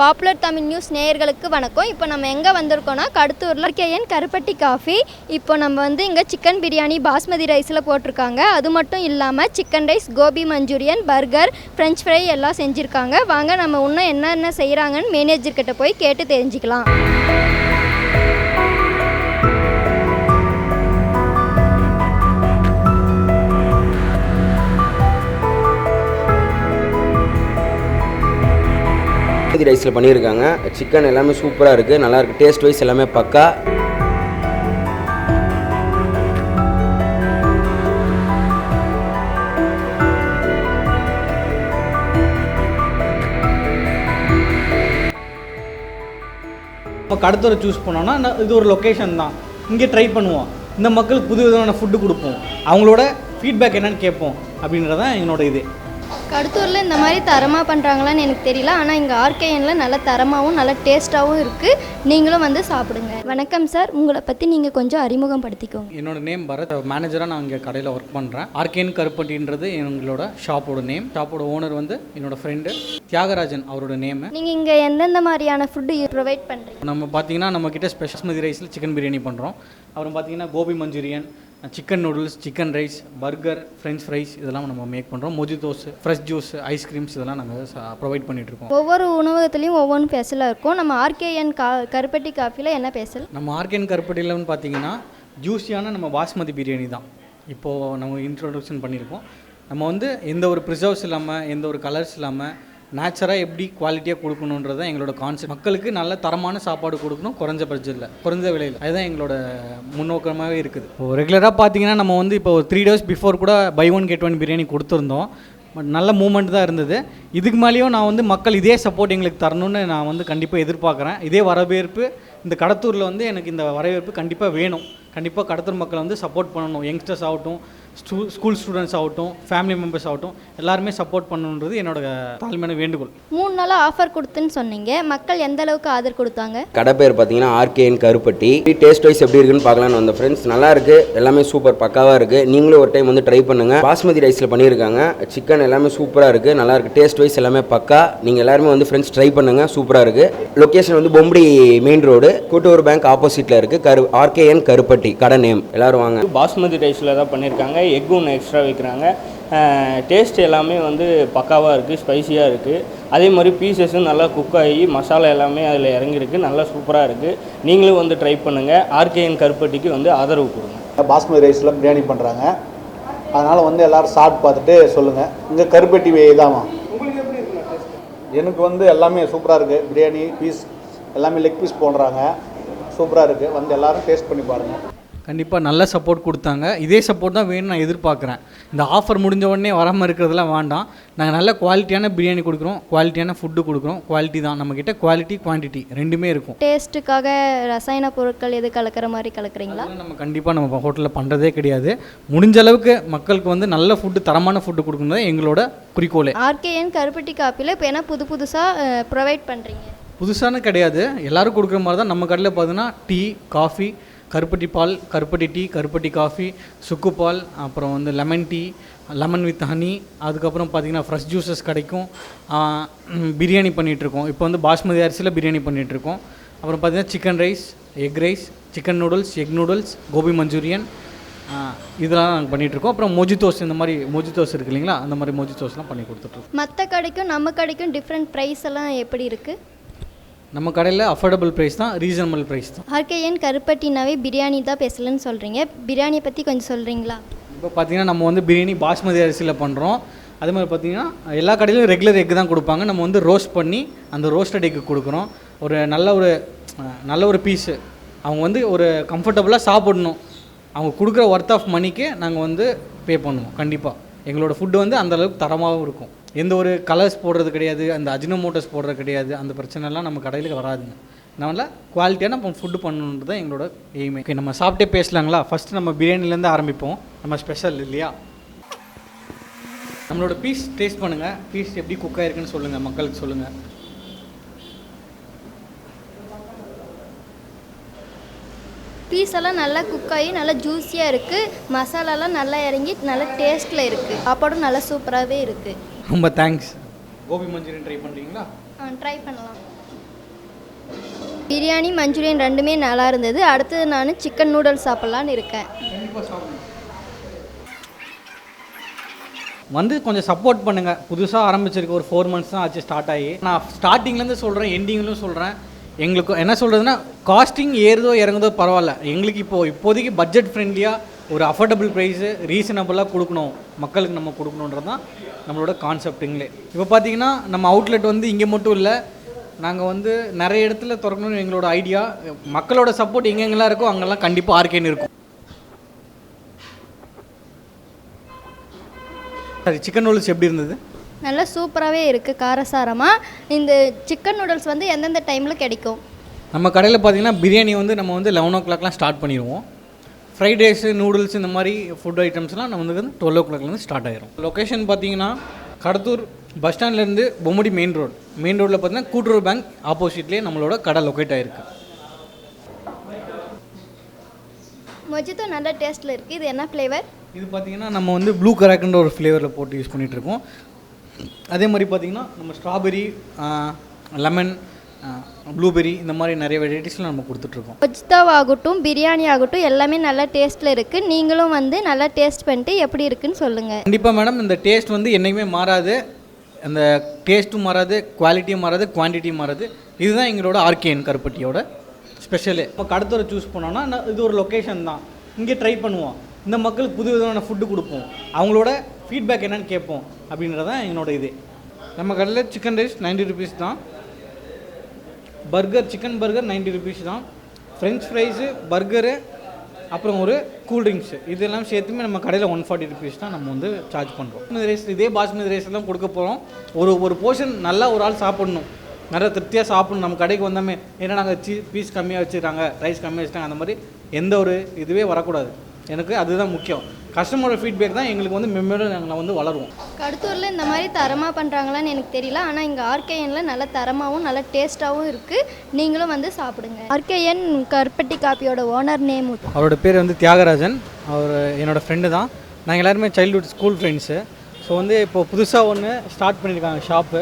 Popular Tamil news நேயர்களுக்கு வணக்கம். இப்போ நம்ம எங்கே வந்திருக்கோம்னா கடுத்தூரில் கேஎன் கருப்பட்டி காஃபி. இப்போ நம்ம வந்து இங்கே சிக்கன் பிரியாணி பாஸ்மதி ரைஸில் போட்டிருக்காங்க. அது மட்டும் இல்லாமல் chicken rice gobi manchurian burger french fry எல்லாம் செஞ்சுருக்காங்க. வாங்க நம்ம இன்னும் என்னென்ன செய்கிறாங்கன்னு மேனேஜர்கிட்ட போய் கேட்டு தெரிஞ்சுக்கலாம். பாஸ்மதி ரைஸில் பண்ணியிருக்காங்க. சிக்கன் எல்லாமே சூப்பராக இருக்குது நல்லாயிருக்கு டேஸ்ட் வைஸ் எல்லாமே பக்கா. இப்போ கடத்தூரை சூஸ் பண்ணோன்னா இது ஒரு லொக்கேஷன் தான். இங்கே ட்ரை பண்ணுவோம். இந்த மக்களுக்கு புது விதமான ஃபுட்டு கொடுப்போம். அவங்களோட ஃபீட்பேக் என்னன்னு கேட்போம். அப்படின்றது தான் என்னோட இது. கடத்தூரில் இந்த மாதிரி தரமாக பண்ணுறாங்களான்னு எனக்கு தெரியல. ஆனால் இங்கே ஆர்கேஎனில் நல்ல தரமாகவும் நல்ல டேஸ்ட்டாகவும் இருக்குது நீங்களும் வந்து சாப்பிடுங்க. வணக்கம் சார். உங்களை பற்றி நீங்கள் கொஞ்சம் அறிமுகப்படுத்திக்கோங்க என்னோட நேம் பரத். மேனேஜராக நான் இங்கே கடையில் ஒர்க் பண்ணுறேன் ஆர்கேன் கருப்பட்டின்றது எங்களோட ஷாப்போட நேம் ஷாப்போட ஓனர் வந்து என்னோட ஃப்ரெண்டு தியாகராஜன் அவரோட நேமு நீங்கள் இங்கே எந்தெந்த மாதிரியான ஃபுட்டு ப்ரொவைட் பண்ணுறீங்க நம்ம பார்த்தீங்கன்னா நம்ம கிட்ட ஸ்பெஷல் ரைஸில் சிக்கன் பிரியாணி பண்ணுறோம் அப்புறம் பார்த்தீங்கன்னா gobi manchurian chicken noodles chicken rice burger french fries இதெல்லாம் நம்ம மேக் பண்ணுறோம் மொஜிதோஸ் ஃப்ரெஷ் ஜூஸ் ஐஸ்கிரீம்ஸ் இதெல்லாம் நாங்கள் ப்ரொவைட் பண்ணிகிட்ருக்கோம் ஒவ்வொரு உணவகத்துலேயும் ஒவ்வொன்று ஸ்பெஷலாக இருக்கும். நம்ம ஆர்கேஎன் கா கருப்பட்டி காஃபியில் என்ன ஸ்பெஷல் நம்ம ஆர்கேன் கருப்பட்டியிலன்னு பார்த்தீங்கன்னா ஜூஸியான நம்ம பாஸ்மதி பிரியாணி தான். இப்போது நம்ம இன்ட்ரோடக்ஷன் பண்ணியிருக்கோம் நம்ம வந்து எந்த ஒரு ப்ரிசர்வ்ஸ் இல்லாமல் எந்த ஒரு கலர்ஸ் இல்லாமல் நேச்சராக எப்படி குவாலிட்டியாக கொடுக்கணுன்றது தான் எங்களோட கான்செப்ட் மக்களுக்கு நல்ல தரமான சாப்பாடு கொடுக்கணும் குறைஞ்ச பட்ஜெட்டில் குறைஞ்ச விலையில். அதுதான் எங்களோட முன்னோக்கமாகவே இருக்குது. இப்போ ரெகுலராக பார்த்தீங்கன்னா நம்ம வந்து இப்போ ஒரு த்ரீ டேஸ் பிஃபோர் கூட buy one get one biryani கொடுத்துருந்தோம். பட் நல்ல மூமெண்ட் தான் இருந்தது. இதுக்கு மேலேயும் நான் வந்து மக்கள் இதே சப்போர்ட் எங்களுக்கு தரணும்னு நான் வந்து கண்டிப்பாக எதிர்பார்க்குறேன். இதே வரவேற்பு இந்த கடத்தூரில் வந்து எனக்கு இந்த வரவேற்பு கண்டிப்பாக வேணும். கண்டிப்பாக கடத்தூர் மக்களை வந்து சப்போர்ட் பண்ணணும். யங்ஸ்டர்ஸ் ஆகட்டும் ஸ்டூ ஸ்கூல் ஸ்டூடெண்ட்ஸ் ஆகட்டும் ஃபேமிலி மெம்பர்ஸ் ஆகட்டும் எல்லாருமே சப்போர்ட் பண்ணணுன்றது என்னோட தாழ்மையான வேண்டுகோள். மூணு நாளாக ஆஃபர் கொடுத்துன்னு சொன்னீங்க. மக்கள் எந்த அளவுக்கு ஆதரவு கொடுத்தாங்க? கடை பேர் பார்த்தீங்கன்னா ஆர்கேஎன் கருப்பட்டி. டேஸ்ட் வைஸ் எப்படி இருக்குன்னு பார்க்கலான்னு வந்த ஃப்ரெண்ட்ஸ் நல்லா இருக்கு. எல்லாமே சூப்பர் பக்காவாக இருக்குது நீங்களும் ஒரு டைம் வந்து ட்ரை பண்ணுங்க. பாஸ்மதி ரைஸில் பண்ணியிருக்காங்க. சிக்கன் எல்லாமே சூப்பராக இருக்குது நல்லா இருக்கு. டேஸ்ட் வைஸ் எல்லாமே பக்கா. நீங்கள் எல்லாருமே வந்து ஃப்ரெண்ட்ஸ் ட்ரை பண்ணுங்க. சூப்பராக இருக்குது லொக்கேஷன் வந்து பொம்படி மெயின் ரோடு கூட்டுறவு பேங்க் ஆப்போசிட்டில் இருக்குது கரு ஆர்கேஎன் கருப்பட்டி. கடை நேம் எல்லாரும் வாங்க. பாஸ்மதி ரைஸில் தான் பண்ணியிருக்காங்க எக் ஒன்று எக்ஸ்ட்ரா வைக்கிறாங்க. டேஸ்ட் எல்லாமே வந்து பக்காவாக இருக்குது ஸ்பைசியாக இருக்குது அதே மாதிரி பீசஸும் நல்லா குக் ஆகி மசாலா எல்லாமே அதில் இறங்கியிருக்கு. நல்லா சூப்பராக இருக்குது நீங்களும் வந்து ட்ரை பண்ணுங்கள் ஆர்கேஎன் கருப்பட்டிக்கு வந்து ஆதரவு கொடுங்க. பாஸ்மதி ரைஸில் பிரியாணி பண்ணுறாங்க அதனால் வந்து எல்லோரும் சாப்பிட்டு பார்த்துட்டு சொல்லுங்கள் இங்கே கருப்பட்டி தாமா எனக்கு வந்து எல்லாமே சூப்பராக இருக்குது பிரியாணி பீஸ் எல்லாமே லெக் பீஸ் போடுறாங்க. சூப்பராக இருக்குது வந்து எல்லோரும் டேஸ்ட் பண்ணி பாருங்கள் கண்டிப்பாக நல்ல சப்போர்ட் கொடுத்தாங்க. இதே சப்போர்ட் தான் வேணும்னு நான் எதிர்பார்க்குறேன். இந்த ஆஃபர் முடிஞ்ச உடனே வராமல் இருக்கிறதுலாம் வேண்டாம். நாங்கள் நல்ல குவாலிட்டியான பிரியாணி கொடுக்குறோம். குவாலிட்டியான ஃபுட்டு கொடுக்குறோம். குவாலிட்டி தான். நம்மக்கிட்ட குவாலிட்டி குவான்டிட்டி ரெண்டுமே இருக்கும். டேஸ்ட்டுக்காக ரசாயன பொருட்கள் எது கலக்கிற மாதிரி கலக்குறீங்களா? நம்ம கண்டிப்பாக நம்ம ஹோட்டலில் பண்ணுறதே கிடையாது. முடிஞ்ச அளவுக்கு மக்களுக்கு வந்து நல்ல ஃபுட்டு தரமான ஃபுட்டு கொடுக்கணும் எங்களோட குறிக்கோளே. ஆர்கேஎன் கருப்பட்டி காப்பியில் இப்போ என்ன புது புதுசாக ப்ரொவைட் பண்ணுறீங்க புதுசான கிடையாது. எல்லோரும் கொடுக்குற மாதிரி தான் நம்ம கடையில் பார்த்தீங்கன்னா டீ காஃபி கருப்பட்டி பால் கருப்பட்டி டீ கருப்பட்டி காஃபி சுக்கு பால் அப்புறம் வந்து lemon tea lemon with honey அதுக்கப்புறம் பார்த்தீங்கன்னா ஃப்ரெஷ் ஜூஸஸ் கிடைக்கும். பிரியாணி பண்ணிகிட்ருக்கோம் இப்போ வந்து பாஸ்மதி அரிசியில் பிரியாணி பண்ணிகிட்ருக்கோம் அப்புறம் பார்த்தீங்கன்னா chicken rice egg rice chicken noodles egg noodles gobi manchurian இதெல்லாம் நாங்கள் பண்ணிகிட்ருக்கோம் அப்புறம் மொஜிதோஸ் இந்த மாதிரி மொஜிதோஸ் இருக்கு இல்லைங்களா? அந்த மாதிரி மொஜிதோஸ்லாம் பண்ணி கொடுத்துட்ருக்கோம் மற்ற கடைக்கும் நம்ம கடைக்கும் டிஃப்ரெண்ட் ப்ரைஸ் எல்லாம் எப்படி இருக்குது நம்ம கடையில் அஃபோர்டபுள் ப்ரைஸ் தான் ரீசனபிள் ப்ரைஸ் தான். ஆர்கேஎன் கருப்பட்டினாவே பிரியாணி தான் பேசலன்னு சொல்கிறீங்க பிரியாணியை பற்றி கொஞ்சம் சொல்கிறீங்களா இப்போ பார்த்தீங்கன்னா நம்ம வந்து பிரியாணி பாஸ்மதி அரிசியில் பண்ணுறோம் அதே மாதிரி பார்த்தீங்கன்னா எல்லா கடையிலும் ரெகுலர் எக் தான் கொடுப்பாங்க. நம்ம வந்து ரோஸ்ட் பண்ணி அந்த ரோஸ்டட் எக் கொடுக்குறோம். ஒரு நல்ல ஒரு நல்ல ஒரு பீஸு அவங்க வந்து ஒரு கம்ஃபர்டபுளாக சாப்பிடணும். அவங்க கொடுக்குற ஒர்த் ஆஃப் மணிக்கு நாங்கள் வந்து பே பண்ணுவோம் கண்டிப்பாக எங்களோட ஃபுட்டு வந்து அந்த அளவுக்கு தரமாகவும் இருக்கும். எந்த ஒரு கலர்ஸ் போடுறது கிடையாது அந்த அஜினோமோட்டோஸ் போடுறது கிடையாது அந்த பிரச்சனைலாம் நம்ம கடையில் வராதுங்க. அதனால் குவாலிட்டியான நம்ம ஃபுட்டு பண்ணணுன்றது தான் எங்களோட எய்மே ஓகே நம்ம சாப்பிட்டே பேசலாங்களா? ஃபஸ்ட்டு நம்ம பிரியாணிலேருந்து ஆரம்பிப்போம். நம்ம ஸ்பெஷல் இல்லையா? நம்மளோட பீஸ் டேஸ்ட் பண்ணுங்கள் பீஸ் எப்படி குக் ஆயிருக்குன்னு சொல்லுங்கள் மக்களுக்கு சொல்லுங்கள் பீஸ் எல்லாம் நல்லா குக் ஆகி நல்லா ஜூஸியாக இருக்குது மசாலாலாம் நல்லா இறங்கி நல்லா டேஸ்ட்டில் இருக்குது சாப்பாடும் நல்லா சூப்பராகவே இருக்குது ரொம்ப தேங்க்ஸ் கோபி மஞ்சூரியன் ட்ரை பண்ணுறீங்களா ட்ரை பண்ணலாம். பிரியாணி மஞ்சூரியன் ரெண்டுமே நல்லா இருந்தது. அடுத்தது நான் சிக்கன் நூடுல்ஸ் சாப்பிட்லான்னு இருக்கேன். வந்து கொஞ்சம் சப்போர்ட் பண்ணுங்கள் புதுசாக ஆரம்பிச்சிருக்க ஒரு ஃபோர் மந்த்ஸ் தான் ஆச்சு ஸ்டார்ட் ஆகி. நான் ஸ்டார்டிங்லேருந்து சொல்கிறேன் எண்டிங்லும் சொல்கிறேன் எங்களுக்கு என்ன சொல்கிறதுனா காஸ்டிங் ஏறுதோ இறங்குதோ பரவாயில்ல. எங்களுக்கு இப்போது இப்போதைக்கு பட்ஜெட் ஃப்ரெண்ட்லியாக ஒரு அஃபோர்டபுள் ப்ரைஸு ரீசனபிளாக கொடுக்கணும். மக்களுக்கு நம்ம கொடுக்கணுன்றது தான் நம்மளோட கான்செப்ட்டுங்களே இப்போ பார்த்தீங்கன்னா நம்ம அவுட்லெட் வந்து இங்கே மட்டும் இல்லை நாங்கள் வந்து நிறைய இடத்துல திறக்கணும்னு எங்களோட ஐடியா மக்களோட சப்போர்ட் எங்கெங்கெல்லாம் இருக்கோ அங்கெல்லாம் கண்டிப்பாக ஆர்கேன்னு இருக்கும். சரி சிக்கன் நூடுல்ஸ் எப்படி இருந்தது? நல்லா சூப்பராகவே இருக்குது காரசாரமாக இந்த சிக்கன் நூடுல்ஸ் வந்து எந்தெந்த டைமில் கிடைக்கும்? நம்ம கடையில் பார்த்தீங்கன்னா பிரியாணி வந்து நம்ம வந்து லெவன் ஓ கிளாக்லாம் ஸ்டார்ட் பண்ணிடுவோம். ஃப்ரைட் ரைஸு நூடுல்ஸ் இந்த மாதிரி ஃபுட் ஐட்டம்ஸ்லாம் நம்ம வந்து டுவெல் ஓ கிளாக்லேருந்து ஸ்டார்ட் ஆயிரும். லொக்கேஷன் பார்த்தீங்கன்னா கடத்தூர் பஸ் ஸ்டாண்ட்லேருந்து பொம்முடி மெயின் ரோடு மெயின் ரோட்டில் பார்த்தீங்கன்னா கூட்டுறவு பேங்க் ஆப்போசிட்லேயே நம்மளோட கடை லொக்கேட் ஆயிருக்கு மொஜித்தோ நல்ல டேஸ்ட்டில் இருக்குது இது என்ன ஃப்ளேவர் இது பார்த்தீங்கன்னா நம்ம வந்து ப்ளூ கராக்குன்ற ஒரு ஃப்ளேவரில் போட்டு யூஸ் பண்ணிட்டு இருக்கோம். அதே மாதிரி பார்த்தீங்கன்னா நம்ம ஸ்ட்ராபெரி லெமன் ப்ளூபெரி இந்த மாதிரி நிறைய வெரைட்டிஸ்லாம் நம்ம கொடுத்துட்ருக்கோம். மொஜித்தோவாகட்டும் பிரியாணி ஆகட்டும் எல்லாமே நல்ல டேஸ்ட்டில் இருக்குது நீங்களும் வந்து நல்லா டேஸ்ட் பண்ணிட்டு எப்படி இருக்குன்னு சொல்லுங்கள் கண்டிப்பாக மேடம் இந்த டேஸ்ட் வந்து என்றைக்குமே மாறாது. அந்த டேஸ்ட்டும் மாறாது குவாலிட்டியும் மாறாது குவான்டிட்டியும் மாறாது. இதுதான் எங்களோட ஆர்கேஎன் கருப்பட்டியோட ஸ்பெஷலு இப்போ கடத்தூரை சூஸ் பண்ணோன்னா இது ஒரு லொக்கேஷன் தான். இங்கே ட்ரை பண்ணுவோம். இந்த மக்களுக்கு புது விதமான ஃபுட்டு கொடுப்போம். அவங்களோட ஃபீட்பேக் என்னன்னு கேட்போம் அப்படின்றது தான் எங்களோட இது. நம்ம கடையில் சிக்கன் ரைஸ் 90 ருபீஸ் தான். பர்கர் சிக்கன் பர்கர் 90 ருபீஸ் தான். ஃப்ரெஞ்ச் ஃப்ரைஸு பர்கரு அப்புறம் ஒரு கூல் ட்ரிங்க்ஸு இதெல்லாம் சேர்த்துமே நம்ம கடையில் ஒன் ஃபார்ட்டி ருபீஸ் தான் நம்ம வந்து சார்ஜ் பண்ணுறோம் ரைஸ் இதே பாஸ்மதி ரைஸ் எல்லாம் கொடுக்க போகிறோம் ஒரு ஒரு போர்ஷன் நல்லா ஒரு ஆள் சாப்பிடணும். நிறைய திருப்தியாக சாப்பிடணும். நம்ம கடைக்கு வந்தோமே ஏன்னா நாங்கள் சீ பீஸ் கம்மியாக வச்சுருக்காங்க ரைஸ் கம்மியாக வச்சுட்டாங்க அந்த மாதிரி எந்த ஒரு இதுவே வரக்கூடாது. எனக்கு அதுதான் முக்கியம். கஸ்டமரோட ஃபீட்பேக் தான் எங்களுக்கு வந்து மெம்மேலும் நாங்கள் வந்து வளருவோம். கடத்தூரில் இந்த மாதிரி தரமாக பண்ணுறாங்களான்னு எனக்கு தெரியல. ஆனால் இங்கே ஆர்கேஎனில் நல்ல தரமாகவும் நல்ல டேஸ்ட்டாகவும் இருக்குது நீங்களும் வந்து சாப்பிடுங்க. ஆர்கேஎன் கருப்பட்டி காப்பியோட ஓனர் நேம் அவரோட பேர் வந்து தியாகராஜன். அவர் என்னோடய ஃப்ரெண்டு தான். நாங்கள் எல்லாருமே சைல்ட்ஹுட் ஸ்கூல் ஃப்ரெண்ட்ஸு ஸோ வந்து இப்போ புதுசாக ஒன்று ஸ்டார்ட் பண்ணியிருக்காங்க ஷாப்பு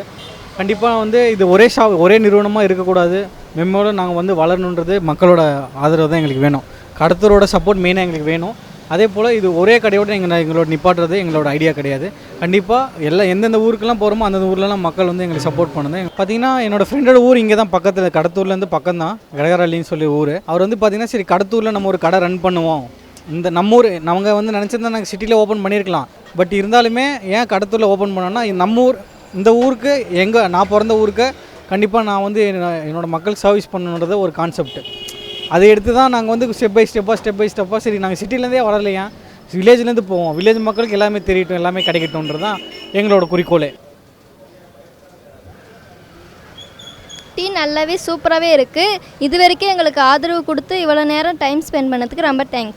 கண்டிப்பாக வந்து இது ஒரே ஷாப் ஒரே நிறுவனமாக இருக்கக்கூடாது. மெம்மோட நாங்கள் வந்து வளரணுன்றது மக்களோட ஆதரவு தான் எங்களுக்கு வேணும். கடத்தரோட சப்போர்ட் மெயினாக எங்களுக்கு வேணும். அதே போல் இது ஒரே கடையோட எங்கள் எங்களோட நிப்பாட்டுறது எங்களோட ஐடியா கிடையாது. கண்டிப்பாக எல்லா எந்தெந்த ஊருக்கெல்லாம் போகிறோமோ அந்தந்த ஊர்லலாம் மக்கள் வந்து எங்களுக்கு சப்போர்ட் பண்ணுது. பார்த்தீங்கன்னா என்னோட ஃப்ரெண்டோட ஊர் இங்கே தான் பக்கத்தில் கடத்தூர்லேருந்து பக்கம் தான் கடகரள்ளின்னு சொல்லி ஊர். அவர் வந்து பார்த்தீங்கன்னா சரி கடத்தூரில் நம்ம ஒரு கடை ரன் பண்ணுவோம். இந்த நம்ம ஊர் நாங்கள் வந்து நினச்சிருந்தா நாங்கள் சிட்டியில் ஓப்பன் பண்ணியிருக்கலாம் பட் இருந்தாலுமே ஏன் கடத்தூரில் ஓப்பன் பண்ணோன்னா நம்ம ஊர் இந்த ஊருக்கு எங்கள் நான் பிறந்த ஊருக்கு கண்டிப்பாக நான் வந்து என்னோடய மக்கள் மக்களுக்கு சர்வீஸ் பண்ணணுன்றது ஒரு கான்செப்ட் அதை எடுத்து தான் நாங்கள் வந்து ஸ்டெப் பை ஸ்டெப்பாக ஸ்டெப் பை ஸ்டெப்பாக சரி நாங்கள் சிட்டிலேருந்தே வரலையா வில்லேஜ்லேருந்து போவோம். வில்லேஜ் மக்களுக்கு எல்லாமே தெரியட்டும் எல்லாமே கிடைக்கட்டும்ன்றது தான் எங்களோட குறிக்கோளே. டீ நல்லாவே சூப்பராகவே இருக்குது இது வரைக்கும் எங்களுக்கு ஆதரவு கொடுத்து இவ்வளோ நேரம் டைம் ஸ்பெண்ட் பண்ணதுக்கு ரொம்ப தேங்க்ஸ்